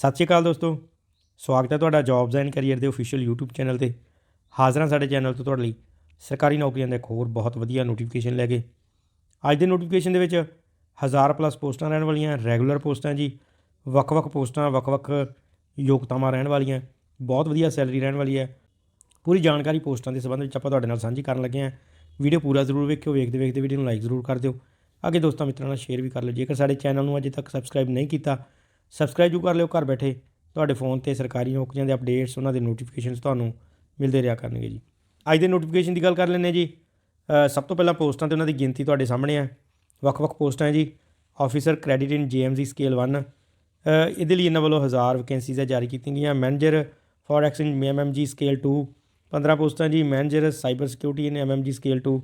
ਸਤਿ ਸ਼੍ਰੀ ਅਕਾਲ ਦੋਸਤੋ। ਸਵਾਗਤ ਹੈ ਤੁਹਾਡਾ ਜੌਬਸ ਐਂਡ ਕੈਰੀਅਰ ਦੇ ਅਫੀਸ਼ੀਅਲ YouTube ਚੈਨਲ ਤੇ। ਹਾਜ਼ਰਾਂ ਸਾਡੇ ਚੈਨਲ ਤੋਂ ਤੁਹਾਡੇ ਲਈ। ਸਰਕਾਰੀ ਨੌਕਰੀਆਂ ਦਾ ਇੱਕ ਹੋਰ ਬਹੁਤ ਵਧੀਆ ਨੋਟੀਫਿਕੇਸ਼ਨ ਲੈ ਕੇ। ਅੱਜ ਦੇ ਨੋਟੀਫਿਕੇਸ਼ਨ ਦੇ ਵਿੱਚ ਹਜ਼ਾਰ ਪਲੱਸ ਪੋਸਟਾਂ ਰਹਿਣ ਵਾਲੀਆਂ ਰੈਗੂਲਰ ਪੋਸਟਾਂ ਜੀ। ਵੱਖ-ਵੱਖ ਪੋਸਟਾਂ ਵੱਖ-ਵੱਖ ਯੋਗਤਾਵਾਂ ਰਹਿਣ ਵਾਲੀਆਂ, ਬਹੁਤ ਵਧੀਆ ਸੈਲਰੀ ਰਹਿਣ ਵਾਲੀ ਹੈ। ਪੂਰੀ ਜਾਣਕਾਰੀ ਪੋਸਟਾਂ ਦੇ ਸੰਬੰਧ ਵਿੱਚ ਆਪਾਂ ਤੁਹਾਡੇ ਨਾਲ ਸਾਂਝੀ ਕਰਨ ਲੱਗੇ ਹਾਂ। ਵੀਡੀਓ ਪੂਰਾ ਜ਼ਰੂਰ ਵੇਖਿਓ, ਵੇਖਦੇ ਵੇਖਦੇ ਵੀਡੀਓ ਨੂੰ ਲਾਈਕ ਜ਼ਰੂਰ ਕਰ ਦਿਓ। ਅੱਗੇ ਦੋਸਤਾਂ ਮਿੱਤਰਾਂ ਨਾਲ ਸ਼ੇਅਰ ਵੀ ਕਰ ਲਿਓ। ਜੇਕਰ ਸਾਡੇ ਚੈਨਲ ਨੂੰ ਅਜੇ ਤੱਕ ਸਬਸਕ੍ਰਾਈਬ ਨਹੀਂ ਕੀਤਾ ਸਬਸਕ੍ਰਾਈਬ ਜੂ ਕਰ ਲਿਓ ਘਰ ਬੈਠੇ। ਤੁਹਾਡੇ ਫੋਨ ਤੇ ਸਰਕਾਰੀ ਨੌਕਰੀਆਂ ਦੇ ਅਪਡੇਟਸ ਉਹਨਾਂ ਦੇ ਨੋਟੀਫਿਕੇਸ਼ਨਸ ਤੁਹਾਨੂੰ ਮਿਲਦੇ ਰਿਹਾ ਕਰਨਗੇ ਜੀ। ਅੱਜ ਦੇ ਨੋਟੀਫਿਕੇਸ਼ਨ ਦੀ ਗੱਲ ਕਰ ਲੈਂਦੇ ਹਾਂ ਜੀ। ਸਭ ਤੋਂ ਪਹਿਲਾਂ ਪੋਸਟਾਂ ਤੇ ਉਹਨਾਂ ਦੀ ਗਿਣਤੀ ਤੁਹਾਡੇ ਸਾਹਮਣੇ ਹੈ। ਵੱਖ-ਵੱਖ ਪੋਸਟਾਂ ਹੈ ਜੀ। Officer credit in JMGS scale 1 ਇਹਦੇ ਲਈ ਇਹਨਾਂ ਵੱਲੋਂ 1000 ਵੈਕੈਂਸੀਜ਼ ਜਾਰੀ ਕੀਤੀਆਂ ਗਈਆਂ। Manager forex in MMG scale 2 15 ਪੋਸਟਾਂ ਜੀ। Manager cyber security in MMG scale 2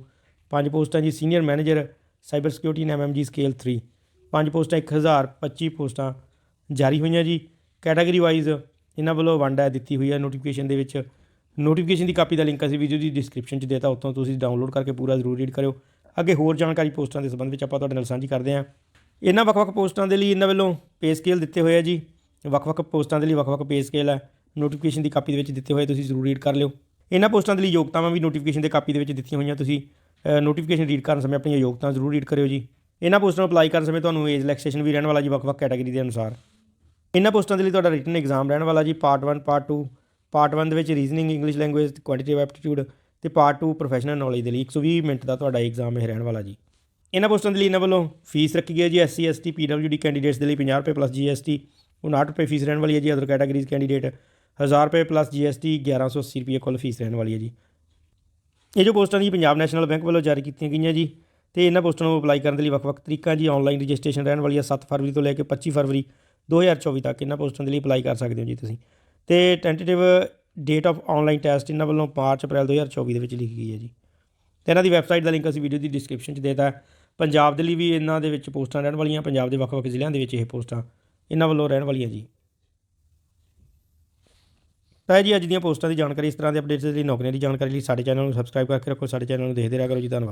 ਪੰਜ ਪੋਸਟਾਂ ਜੀ। Senior manager cyber security in MMG scale 3 ਪੰਜ ਪੋਸਟਾਂ 1025 ਪੋਸਟਾਂ ਜਾਰੀ ਹੋਈਆਂ ਜੀ। ਕੈਟਾਗਰੀ ਵਾਈਜ਼ ਇਹਨਾਂ ਵੱਲੋਂ ਵੰਡ ਹੈ, ਦਿੱਤੀ ਹੋਈ ਹੈ ਨੋਟੀਫਿਕੇਸ਼ਨ ਦੇ ਵਿੱਚ। ਨੋਟੀਫਿਕੇਸ਼ਨ ਦੀ ਕਾਪੀ ਦਾ ਲਿੰਕ ਅਸੀਂ ਵੀਡੀਓ ਦੀ ਡਿਸਕ੍ਰਿਪਸ਼ਨ 'ਚ ਦੇਤਾ, ਉੱਥੋਂ ਤੁਸੀਂ ਡਾਊਨਲੋਡ ਕਰਕੇ ਪੂਰਾ ਜ਼ਰੂਰ ਰੀਡ ਕਰਿਓ। ਅੱਗੇ ਹੋਰ ਜਾਣਕਾਰੀ ਪੋਸਟਾਂ ਦੇ ਸੰਬੰਧ ਵਿੱਚ ਆਪਾਂ ਤੁਹਾਡੇ ਨਾਲ ਸਾਂਝੀ ਕਰਦੇ ਹਾਂ। ਇਹਨਾਂ ਵੱਖ-ਵੱਖ ਪੋਸਟਾਂ ਦੇ ਲਈ ਇਹਨਾਂ ਵੱਲੋਂ ਪੇ ਸਕੇਲ ਦਿੱਤੇ ਹੋਏ ਆ ਜੀ। ਵੱਖ-ਵੱਖ ਪੋਸਟਾਂ ਦੇ ਲਈ ਵੱਖ-ਵੱਖ ਪੇ ਸਕੇਲ ਹੈ। ਨੋਟੀਫਿਕੇਸ਼ਨ ਦੀ ਕਾਪੀ ਦੇ ਵਿੱਚ ਦਿੱਤੇ ਹੋਏ ਤੁਸੀਂ ਜ਼ਰੂਰ ਰੀਡ ਕਰ ਲਿਓ। ਇਹਨਾਂ ਪੋਸਟਾਂ ਦੇ ਲਈ ਯੋਗਤਾਵਾਂ ਵੀ ਨੋਟੀਫਿਕੇਸ਼ਨ ਦੇ ਕਾਪੀ ਦੇ ਵਿੱਚ ਦਿੱਤੀਆਂ ਹੋਈਆਂ ਤੁਸੀਂ। ਨੋਟੀਫਿਕੇਸ਼ਨ ਰੀਡ ਕਰਨ ਸਮੇਂ ਆਪਣੀਆਂ ਯੋਗਤਾਵਾਂ ਜ਼ਰੂਰ ਰੀਡ ਕਰਿਓ ਜੀ। ਇਹਨਾਂ ਪੋਸਟਾਂ ਨੂੰ ਅਪਲਾਈ ਕਰਨ ਸਮੇਂ ਤੁਹਾਨੂੰ ਏਜ ਰਿਲੈਕਸੇਸ਼ਨ ਵੀ ਰਹਿਣ ਵਾਲਾ ਜੀ ਵੱਖ-ਵੱਖ ਕੈਟਾਗਰੀ ਦੇ ਅਨੁਸਾਰ। ਇਹਨਾਂ ਪੋਸਟਾਂ ਦੇ ਲਈ ਤੁਹਾਡਾ ਰਿਟਨ ਐਗਜ਼ਾਮ ਰਹਿਣ ਵਾਲਾ ਜੀ ਪਾਰਟ 1 ਪਾਰਟ 2 ਪਾਰਟ 1 ਦੇ ਵਿੱਚ ਰੀਜ਼ਨਿੰਗ ਇੰਗਲਿਸ਼ ਲੈਂਗੁਏਜ ਤੇ ਕੁਆਂਟੀਟੇਟਿਵ ਐਪਟੀਟਿਊਡ ਤੇ ਪਾਰਟ 2 ਪ੍ਰੋਫੈਸ਼ਨਲ ਨੌਲੇਜ ਦੇ ਲਈ 120 ਮਿੰਟ ਦਾ ਤੁਹਾਡਾ ਐਗਜ਼ਾਮ ਇਹ ਰਹਿਣ ਵਾਲਾ ਜੀ। ਇਹਨਾਂ ਪੋਸਟਾਂ ਦੇ ਲਈ ਇਹਨਾਂ ਵੱਲੋਂ ਫੀਸ ਰੱਖੀ ਗਈ ਹੈ ਜੀ ਐਸਸੀ ਐਸਟੀ ਪੀਡਬਲਯੂਡੀ ਕੈਂਡੀਡੇਟਸ ਦੇ ਲਈ 50 ਰੁਪਏ ਪਲੱਸ ਜੀਐਸਟੀ 59 ਰੁਪਏ ਫੀਸ ਰਹਿਣ ਵਾਲੀ ਹੈ ਜੀ ਅਦਰ ਕੈਟਾਗਰੀਜ਼ ਕੈਂਡੀਡੇਟ 1000 ਰੁਪਏ ਪਲੱਸ ਜੀਐਸਟੀ 1180 ਰੁਪਏ ਕੁੱਲ ਫੀਸ ਰਹਿਣ ਵਾਲੀ ਹੈ ਜੀ। ਇਹ ਜੋ ਪੋਸਟਾਂ ਜੀ, ਪੰਜਾਬ ਨੈਸ਼ਨਲ ਬੈਂਕ ਵੱਲੋਂ ਜਾਰੀ ਕੀਤੀਆਂ ਗਈਆਂ ਜੀ ਤੇ ਇਹਨਾਂ ਪੋਸਟਾਂ ਨੂੰ ਅਪਲਾਈ ਕਰਨ ਦੇ ਲਈ ਵੱਖ-ਵੱਖ ਤਰੀਕਾਂ ਜੀ ਆਨਲਾਈਨ ਰਜਿਸਟ੍ਰੇਸ਼ਨ ਰਹਿਣ ਵਾਲੀ ਹੈ 7 ਫਰਵਰੀ ਤੋਂ ਲੈ ਕੇ 25 ਫਰਵਰੀ 2024 ਤੱਕ ਇਹਨਾਂ ਪੋਸਟਾਂ ਦੇ ਲਈ ਅਪਲਾਈ ਕਰ ਸਕਦੇ ਹੋ ਜੀ ਤੁਸੀਂ। ਤੇ tentative date of online test ਇਹਨਾਂ ਵੱਲੋਂ ਮਾਰਚ, ਅਪ੍ਰੈਲ 2024 ਦੇ ਵਿੱਚ ਲਿਖੀ ਗਈ ਹੈ ਜੀ। ਤੇ ਇਹਨਾਂ ਦੀ ਵੈਬਸਾਈਟ ਦਾ ਲਿੰਕ ਅਸੀਂ ਵੀਡੀਓ ਦੀ ਡਿਸਕ੍ਰਿਪਸ਼ਨ 'ਚ ਦੇਤਾ। ਪੰਜਾਬ ਦੇ ਲਈ ਵੀ ਇਹਨਾਂ ਦੇ ਵਿੱਚ ਪੋਸਟਾਂ ਰਹਿਣ ਵਾਲੀਆਂ, ਪੰਜਾਬ ਦੇ ਵੱਖ-ਵੱਖ ਜ਼ਿਲ੍ਹਿਆਂ ਦੇ ਵਿੱਚ ਇਹ ਪੋਸਟਾਂ ਇਹਨਾਂ ਵੱਲੋਂ ਰਹਿਣ ਵਾਲੀਆਂ ਜੀ। ਤਾਂ ਜੀ ਅੱਜ ਦੀਆਂ ਪੋਸਟਾਂ ਦੀ ਜਾਣਕਾਰੀ, ਇਸ ਤਰ੍ਹਾਂ ਦੇ ਅਪਡੇਟਸ ਦੇ ਲਈ ਨੌਕਰੀਆਂ ਦੀ ਜਾਣਕਾਰੀ ਲਈ ਸਾਡੇ ਚੈਨਲ ਨੂੰ ਸਬਸਕ੍ਰਾਈਬ ਕਰਕੇ ਰੱਖੋ। ਸਾਡੇ ਚੈਨਲ ਨੂੰ ਦੇਖਦੇ ਰਿਹਾ ਕਰੋ ਜੀ। ਧੰਨਵਾਦ।